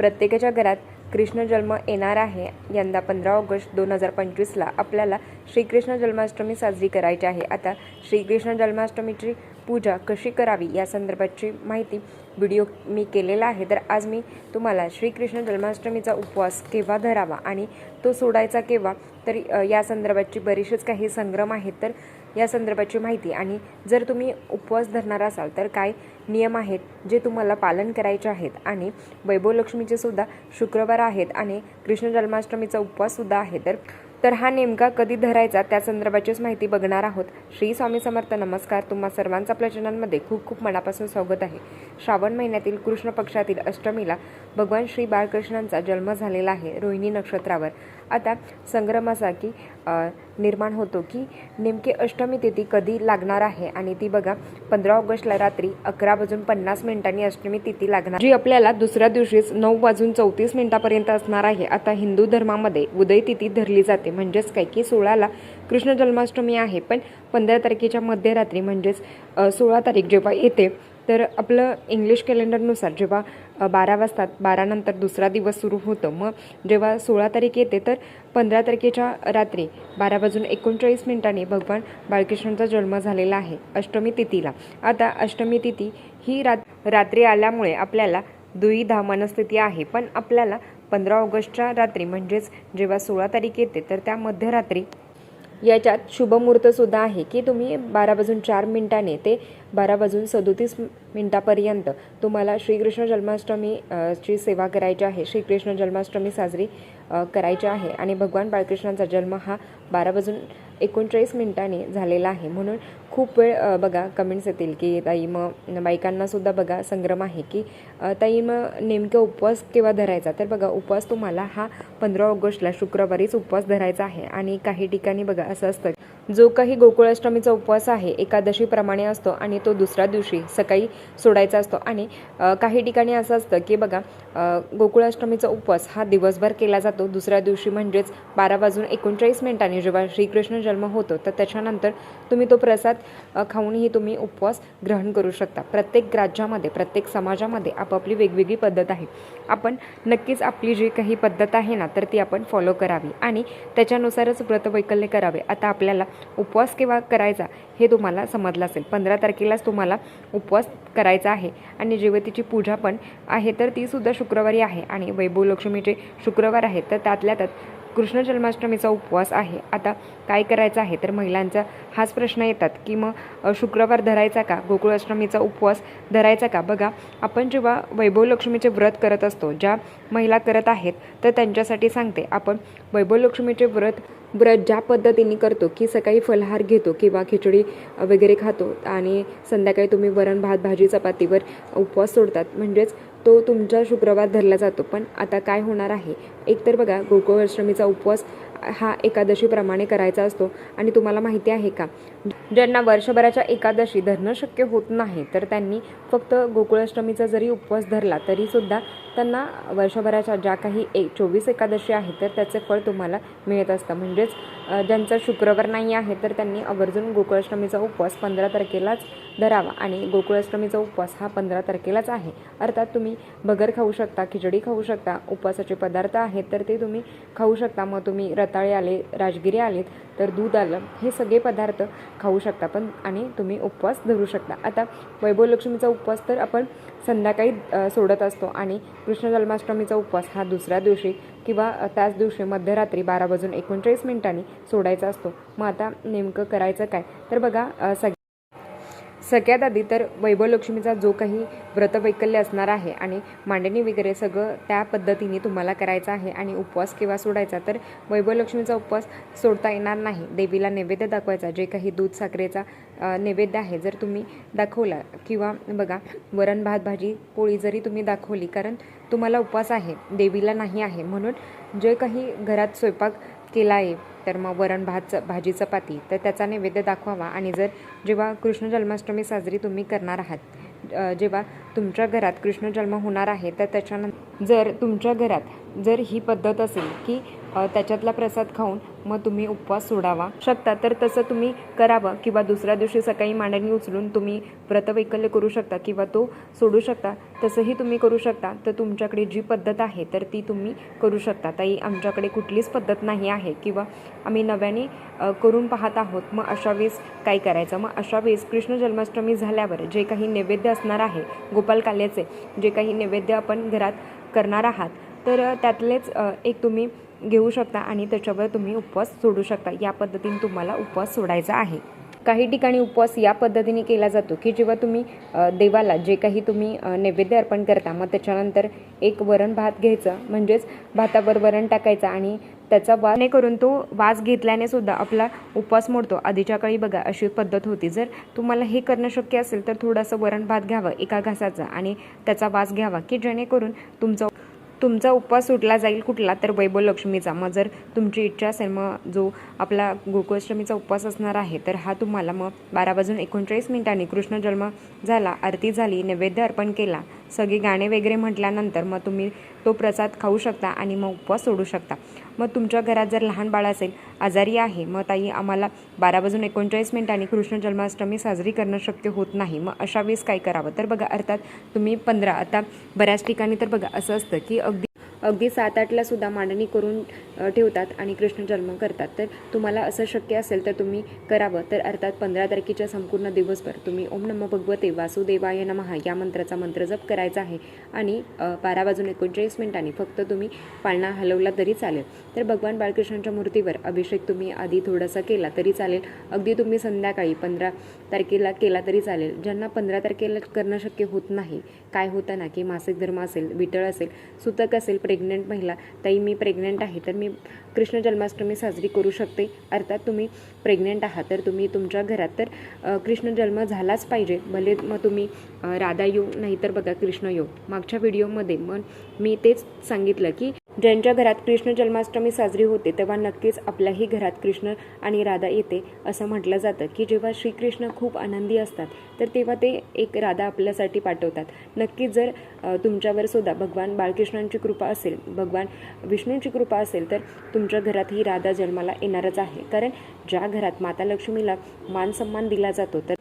प्रत्येकाच्या घरात कृष्ण जन्म येणार आहे. यंदा पंधरा ऑगस्ट दोन हजार पंचवीसला आपल्याला श्रीकृष्ण जन्माष्टमी साजरी करायची आहे. आता श्रीकृष्ण जन्माष्टमीची पूजा कशी करावी या संदर्भाची माहिती व्हिडिओ मी केलेला आहे. तर आज मी तुम्हाला श्रीकृष्ण जन्माष्टमीचा उपवास केव्हा धरावा आणि तो सोडायचा केव्हा? तर या संदर्भाची बरीचशीच काही संग्रम आहेत. तर या संदर्भाची माहिती आणि जर तुम्ही उपवास धरणार असाल तर काय नियम आहेत जे तुम्हाला पालन करायचे आहेत? आणि वैभवलक्ष्मीचे सुद्धा शुक्रवार आहेत आणि कृष्ण जन्माष्टमीचा उपवाससुद्धा आहे. तर तर हा नेमका कधी धरायचा त्या संदर्भाचीच माहिती बघणार आहोत. श्री स्वामी समर्थ नमस्कार. तुम्हा सर्वांचं आपल्या चॅनलमध्ये खूप खूप मनापासून स्वागत आहे. श्रावण महिन्यातील कृष्ण पक्षातील अष्टमीला भगवान श्री बाळकृष्णांचा जन्म झालेला आहे रोहिणी नक्षत्रावर. आता संग्रम असा की निर्माण होतो की नेमकी अष्टमी तिथी कधी लागणार आहे? आणि ती बघा पंधरा ऑगस्टला रात्री अकरा वाजून पन्नास मिनिटांनी अष्टमी तिथी लागणार. जी आपल्याला दुसऱ्या दिवशीच नऊ वाजून चौतीस मिनिटापर्यंत असणार आहे. आता हिंदू धर्मामध्ये उदय तिथी धरली जाते. म्हणजेच काय की सोळाला कृष्ण जन्माष्टमी आहे. पण पंधरा तारखेच्या मध्यरात्री म्हणजेच सोळा तारीख जेव्हा येते तर आपलं इंग्लिश कॅलेंडरनुसार जेव्हा बारा वाजतात बारानंतर दुसरा दिवस सुरू होतं मग जेव्हा सोळा तारीख येते तर पंधरा तारखेच्या रात्री बारा वाजून एकोणचाळीस मिनिटांनी भगवान बाळकृष्णांचा जन्म झालेला आहे अष्टमी तिथीला. आता अष्टमी तिथी ही रात रात्री आल्यामुळे आपल्याला दुईधा मनस्थिती आहे पण आपल्याला पंधरा ऑगस्टच्या रात्री म्हणजेच जेव्हा सोळा तारीख येते तर त्या मध्यरात्री याच्यात शुभमुहूर्तसुद्धा आहे की तुम्ही बारा वाजून चार मिनिटाने ते बारा वाजून सदोतीस मिनटापर्यंत तुम्हाला श्रीकृष्ण जन्माष्टमी ची सेवा करायची आहे. श्रीकृष्ण जन्माष्टमी साजरी करायची आहे. आणि भगवान बाळकृष्णांचा जन्म हा बारा वाजून एकोणचाळीस मिनिटांनी झालेला आहे. म्हणून खूप वेळ बघा कमेंट्स येतील की ताई मग बायकांनासुद्धा बघा संग्रम आहे की ताई मग नेमकं उपवास केव्हा धरायचा? तर बघा उपवास तुम्हाला हा पंधरा ऑगस्टला शुक्रवारीच उपवास धरायचा आहे. आणि काही ठिकाणी बघा असं असतं जो काही गोकुळाष्टमीचा उपवास आहे एकादशीप्रमाणे असतो आणि तो दुसऱ्या दिवशी सकाळी सोडायचा असतो. आणि काही ठिकाणी असं असतं की बघा गोकुळाष्टमीचा उपवास हा दिवसभर केला जातो. दुसऱ्या दिवशी म्हणजेच बारा वाजून एकोणचाळीस मिनिटांनी जेव्हा श्रीकृष्ण जन्म होतो तर त्याच्यानंतर तुम्ही तो प्रसाद खाऊनही तुम्ही उपवास ग्रहण करू शकता. प्रत्येक राज्यामध्ये प्रत्येक समाजामध्ये आपापली वेगवेगळी पद्धत आहे. आपण नक्कीच आपली जी काही पद्धत आहे ना तर ती आपण फॉलो करावी. आणि त्याच्यानुसारच व्रतवैकल्य करावे. आता आपल्याला उपवास केव्हा करायचा हे तुम्हाला समजलं असेल. पंधरा तारखेलाच तुम्हाला उपवास करायचा आहे. आणि जेवतीची पूजा पण आहे तर ती सुद्धा शुक्रवारी आहे. आणि वैभवलक्ष्मीचे शुक्रवार आहेत तर त्यातल्या त्यात कृष्ण जन्माष्टमीचा उपवास आहे. आता काय करायचं आहे? तर महिलांचा हाच प्रश्न येतात की मग शुक्रवार धरायचा का? गोकुळाष्टमीचा उपवास धरायचा का? बघा आपण जेव्हा वैभवलक्ष्मीचे व्रत करत असतो ज्या महिला करत आहेत तर त्यांच्यासाठी सांगते. आपण वैभवलक्ष्मीचे व्रत व्रत ज्या पद्धतीने करतो की सकाळी फलहार घेतो किंवा खिचडी वगैरे खातो आणि संध्याकाळी तुम्ही वरण भात भाजी चपातीवर उपवास सोडतात. म्हणजेच तो तुमचा शुक्रवार धरला जातो पण आता काय होणार आहे? एकतर बघा गोकुळाष्टमीचा उपवास हा एकादशीप्रमाणे करायचा असतो. आणि तुम्हाला माहिती आहे का? ज्यांना वर्षभराच्या एकादशी धरणं शक्य होत नाही तर त्यांनी फक्त गोकुळाष्टमीचा जरी उपवास धरला तरीसुद्धा त्यांना वर्षभराच्या ज्या काही एक चोवीस एकादशी आहेत तर त्याचे फळ तुम्हाला मिळत असतं. म्हणजेच ज्यांचा शुक्रवार नाही आहे तर त्यांनी आवर्जून गोकुळाष्टमीचा उपवास पंधरा तारखेलाच धरावा. आणि गोकुळाष्टमीचा उपवास हा पंधरा तारखेलाच आहे. अर्थात तुम्ही भगर खाऊ शकता खिचडी खाऊ शकता उपवासाचे पदार्थ आहेत तर ते तुम्ही खाऊ शकता. मग तुम्ही रताळे आले राजगिरी आलेत तर दूध आलं हे सगळे पदार्थ खाऊ शकता पण आणि तुम्ही उपवास धरू शकता. आता वैभवलक्ष्मीचा उपवास तर आपण संध्याकाळी सोडत असतो आणि कृष्ण जन्माष्टमीचा उपवास हा दुसऱ्या दिवशी किंवा त्याच दिवशी मध्यरात्री बारा वाजून एकोणचाळीस मिनिटांनी सोडायचा असतो. मग आता नेमकं करायचं काय? तर बघा सग सगळ्यात आधी तर वैभवलक्ष्मीचा जो काही व्रतवैकल्य असणार आहे आणि मांडणी वगैरे सगळं त्या पद्धतीने तुम्हाला करायचं आहे आणि उपवास केव्हा सोडायचा तर वैभवलक्ष्मीचा उपवास सोडता येणार नाही. देवीला नैवेद्य दाखवायचा जे काही दूध साखरेचा नैवेद्य आहे जर तुम्ही दाखवला किंवा बघा वरण भात भाजी पोळी जरी तुम्ही दाखवली कारण तुम्हाला उपवास आहे देवीला नाही आहे. म्हणून जे काही घरात स्वयंपाक केला आहे तर मग वरण भात च- भाजी चपाती. तर त्याचा नैवेद्य दाखवावा. आणि जर जेव्हा कृष्ण जन्माष्टमी साजरी तुम्ही करणार आहात जेव्हा तुमच्या घरात कृष्ण जन्म होणार आहे तर त्याच्यानंतर जर तुमच्या घरात जर ही पद्धत असेल की त्याच्यातला प्रसाद खाऊन मग तुम्ही उपवास सोडावा. शकता. तर तसं तुम्ही करावं किंवा दुसऱ्या दिवशी सकाळी मांडणी उचलून तुम्ही व्रतवैकल्य करू शकता किंवा तो सोडू शकता. तसंही तुम्ही करू शकता. तर तुमच्याकडे जी पद्धत आहे तर ती तुम्ही करू शकता. ताई आमच्याकडे कुठलीच पद्धत नाही आहे किंवा आम्ही नव्याने करून पाहत आहोत. मग अशा वेळेस काय करायचं? मग अशा वेळेस कृष्ण जन्माष्टमी झाल्यावर जे काही नैवेद्य असणार आहे गोपाल काल्याचे जे काही नैवेद्य आपण घरात करणार आहात तर त्यातलेच एक तुम्ही घेऊ शकता आणि त्याच्यावर तुम्ही उपवास सोडू शकता. या पद्धतीने तुम्हाला उपवास सोडायचा आहे. काही ठिकाणी उपवास या पद्धतीने केला जातो की जेव्हा तुम्ही देवाला जे काही तुम्ही नैवेद्य अर्पण करता मग त्याच्यानंतर एक वरण भात घ्यायचं म्हणजेच भातावर वरण टाकायचं आणि त्याचा वाने करून तो वास घेतल्याने सुद्धा आपला उपवास मोडतो. आधीच्या काळी बघा अशी पद्धत होती. जर तुम्हाला हे करणं शक्य असेल तर थोडंसं वरण भात घ्यावं एका घासाचं आणि त्याचा वास घ्यावा की जेणेकरून तुमचा तुमचा उपवास सुटला जाईल कुठला तर वैभव लक्ष्मीचा. मग जर तुमची इच्छा असेल मग जो आपला गोकुळाष्टमीचा उपवास असणार आहे तर हा तुम्हाला मग बारा वाजून एकोणचाळीस मिनिटांनी कृष्ण जन्म झाला आरती झाली नैवेद्य अर्पण केला. सगळे गाणे वगैरे म्हटल्यानंतर मग तुम्ही तो प्रसाद खाऊ शकता आणि मग उपवास सोडू शकता. मग तुमच्या घरात जर लहान बाळ असेल आजारी आहे मग ताई आम्हाला बारा वाजून एकोणचाळीस मिनिटांनी कृष्ण जन्माष्टमी साजरी करणं शक्य होत नाही. मग अशा वेळेस काय करावं? तर बघा अर्थात तुम्ही पंधरा आता बऱ्याच ठिकाणी तर बघा असं असतं की अगदी अगदी सात आठला सुद्धा मांडणी करून ठेवतात आणि कृष्ण जन्म करतात. तर तुम्हाला असं शक्य असेल तर तुम्ही करावं. तर अर्थात पंधरा तारखेच्या संपूर्ण दिवसभर तुम्ही ओम नम भगवते वासुदेवाय नमः या मंत्राचा मंत्र जप करायचा आहे. आणि बारा वाजून एकोणचाळीस मिनिटांनी फक्त तुम्ही पाळणा हलवला तरी चालेल. तर भगवान बाळकृष्णांच्या मूर्तीवर अभिषेक तुम्ही आधी थोडासा केला तरी चालेल. अगदी तुम्ही संध्याकाळी पंधरा तारखेला केला तरी चालेल. ज्यांना पंधरा तारखेला करणं शक्य होत नाही काय होतं ना की मासिक धर्म असेल विटळ असेल सुतक असेल प्रेग्नंट महिला ताई मी प्रेग्नंट आहे तर मी कृष्ण जन्माष्टमी साजरी करू शकते. अर्थात तुम्ही प्रेग्नंट आहात तर तुम्ही तुमच्या घरात तर कृष्ण जन्म झालाच पाहिजे. भले मग तुम्ही राधा येऊ नाहीतर बघा कृष्ण येऊ. मागच्या व्हिडिओमध्ये मग मी तेच सांगितलं की ज्यांच्या घरात कृष्ण जन्माष्टमी साजरी होते तेव्हा नक्कीच आपल्याही घरात कृष्ण आणि राधा येते असं म्हटलं जातं की जेव्हा श्रीकृष्ण खूप आनंदी असतात तर तेव्हा ते एक राधा आपल्यासाठी पाठवतात. नक्कीच जर तुमच्यावर सुद्धा भगवान बाळकृष्णांची कृपा असेल भगवान विष्णूंची कृपा असेल तर तुमच्या घरात ही राधा जन्माला येणारच आहे. कारण ज्या घरात माता लक्ष्मीला मान सन्मान दिला जातो तर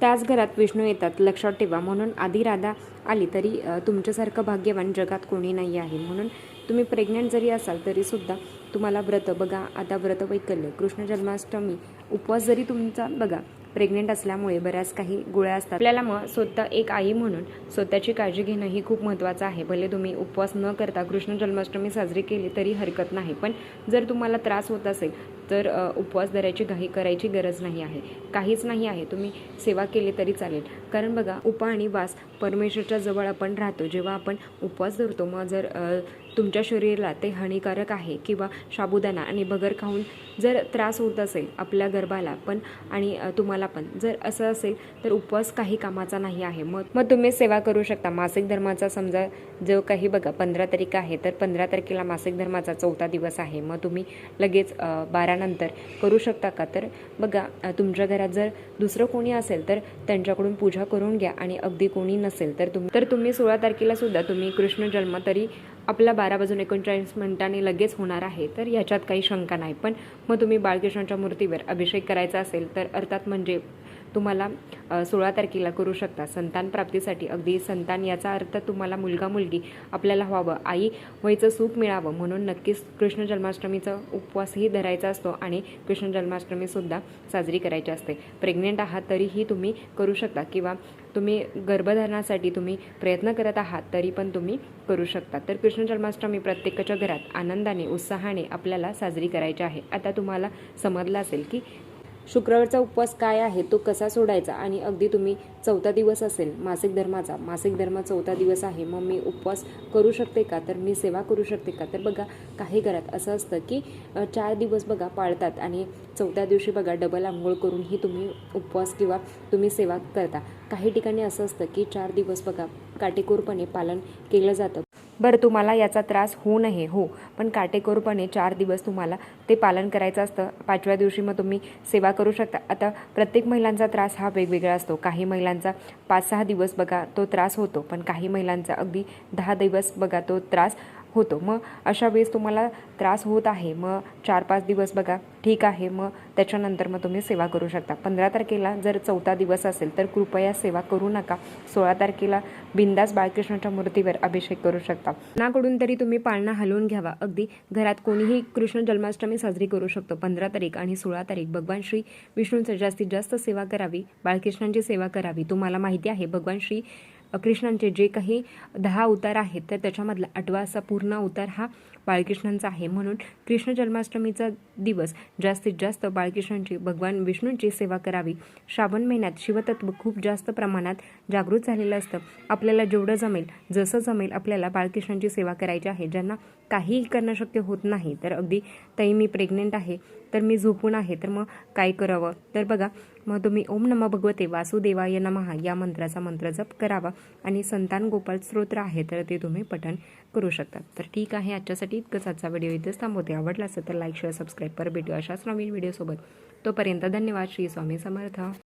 त्याच घरात विष्णू येतात. लक्षात ठेवा म्हणून आधी राधा आली तरी तुमच्यासारखं भाग्यवान जगात कोणी नाही आहे. म्हणून तुम्ही प्रेग्नंट जरी असाल तरीसुद्धा तुम्हाला व्रत बघा. आता व्रत वैकल्य कृष्ण जन्माष्टमी उपवास जरी तुमचा बघा प्रेग्नेंट असल्यामुळे बऱ्याच काही गोळ्या असतात. आपल्याला मग स्वतः एक आई म्हणून स्वतःची काळजी घेणं ही खूप महत्त्वाचं आहे. भले तुम्ही उपवास न करता कृष्ण जन्माष्टमी साजरी केली तरी हरकत नाही. पण जर तुम्हाला त्रास होत असेल तर उपवास धरायची घाई करायची गरज नाही आहे. काहीच नाही आहे. तुम्ही सेवा केली तरी चालेल. कारण बघा उपा आणि वास परमेश्वरच्या जवळ आपण राहतो. जेव्हा आपण उपवास धरतो मग जर तुमच्या शरीराला ते हानिकारक आहे किंवा साबुदाणा आणि बगर खाऊन जर त्रास होत असेल आपल्या गर्भाला पण आणि तुम्हाला पण. जर असं असेल तर उपवास काही कामाचा नाही आहे. मग मग तुम्ही सेवा करू शकता. मासिक धर्माचा समजा जो काही बघा पंधरा तारीख आहे तर पंधरा तारखेला मासिक धर्माचा चौथा दिवस आहे. मग तुम्ही लगेच बारा बारानंतर करू शकता का? तर बघा तुमच्या घरात जर दुसरं कोणी असेल तर त्यांच्याकडून पूजा करून घ्या आणि अगदी कोणी नसेल तर तुम्ही तर तुम्ही सोळा तारखेला सुद्धा तुम्ही कृष्ण जन्म तरी आपला बारा वाजून एकोणचाळीस मिनिटांनी लगेच होणार आहे तर ह्याच्यात काही शंका नाही. पण मग तुम्ही बाळकृष्णाच्या मूर्तीवर अभिषेक करायचा असेल तर अर्थात म्हणजे तुम्हाला सोळा तारखेला करू शकता. संतान प्राप्तीसाठी अगदी संतान याचा अर्थ तुम्हाला मुलगा मुलगी आपल्याला व्हावं आई व्हायचं सुख मिळावं. म्हणून नक्कीच कृष्ण जन्माष्टमीचा उपवासही धरायचा असतो आणि कृष्ण जन्माष्टमीसुद्धा साजरी करायची असते. प्रेग्नेंट आहात तरीही तुम्ही करू शकता किंवा तुम्ही गर्भधारणासाठी तुम्ही प्रयत्न करत आहात तरी पण तुम्ही करू शकता. तर कृष्ण जन्माष्टमी प्रत्येकाच्या घरात आनंदाने उत्साहाने आपल्याला साजरी करायची आहे. आता तुम्हाला समजलं असेल की शुक्रवारचा उपवास काय आहे तो कसा सोडायचा आणि अगदी तुम्ही चौथा दिवस असेल मासिक धर्माचा मासिक धर्म चौथा दिवस आहे मग मी उपवास करू शकते का? तर मी सेवा करू शकते का? तर बघा काही घरात असं असतं की चार दिवस बघा पाळतात आणि चौथ्या दिवशी बघा डबल आंघोळ करूनही तुम्ही उपवास किंवा तुम्ही सेवा करता. काही ठिकाणी असं असतं की चार दिवस बघा काटेकोरपणे पालन केलं जातं. बरं तुम्हाला याचा त्रास होऊ नये हो. पण काटेकोरपणे चार दिवस तुम्हाला ते पालन करायचं असतं. पाचव्या दिवशी मग तुम्ही सेवा करू शकता. आता प्रत्येक महिलांचा त्रास हा वेगवेगळा असतो. काही महिलांचा पाच सहा दिवस बघा तो त्रास होतो पण काही महिलांचा अगदी दहा दिवस बघा तो त्रास होतो. मग अशा वेळेस तुम्हाला त्रास होत आहे. मग चार पाच दिवस बघा ठीक आहे. मग त्याच्यानंतर मग तुम्ही सेवा करू शकता. पंधरा तारखेला जर चौथा दिवस असेल तर कृपया सेवा करू नका. सोळा तारखेला बिंदास बाळकृष्णाच्या मूर्तीवर अभिषेक करू शकता. नाकडून तरी तुम्ही पाळणा हलवून घ्यावा. अगदी घरात कोणीही कृष्ण जन्माष्टमी साजरी करू शकतो. पंधरा तारीख आणि सोळा तारीख. भगवान श्री विष्णूंचं जास्तीत जास्त सेवा करावी. बाळकृष्णांची सेवा करावी. तुम्हाला माहिती आहे भगवान श्री कृष्णांचे जे काही दहा उतार आहेत तर त्याच्यामधला आठवा असा पूर्ण उतार हा बाळकृष्णांचा आहे. म्हणून कृष्ण जन्माष्टमीचा दिवस जास्तीत जास्त बाळकृष्णांची भगवान विष्णूंची सेवा करावी. श्रावण महिन्यात शिवतत्व खूप जास्त प्रमाणात जागृत झालेलं असतं. आपल्याला जेवढं जमेल जसं जमेल आपल्याला बाळकृष्णांची सेवा करायची आहे. ज्यांना काहीही करणं शक्य होत नाही तर अगदी ताई मी प्रेग्नेंट आहे तर मी झोपून आहे तर मग काय करावं? तर बघा मग तुम्ही ओम नम भगवते वासुदेवाय नमः या मंत्राचा मंत्र जप करावा. आणि संतान गोपाल स्तोत्र आहे तर ते तुम्ही पठण करू शकता. तर ठीक आहे आजच्यासाठी इतकंच आजचा व्हिडिओ इथेच थांबवते. आवडला असेल तर लाईक शेअर सबस्क्राईब कर भेटू अशाच नवीन व्हिडिओसोबत तोपर्यंत धन्यवाद. श्री स्वामी समर्थ.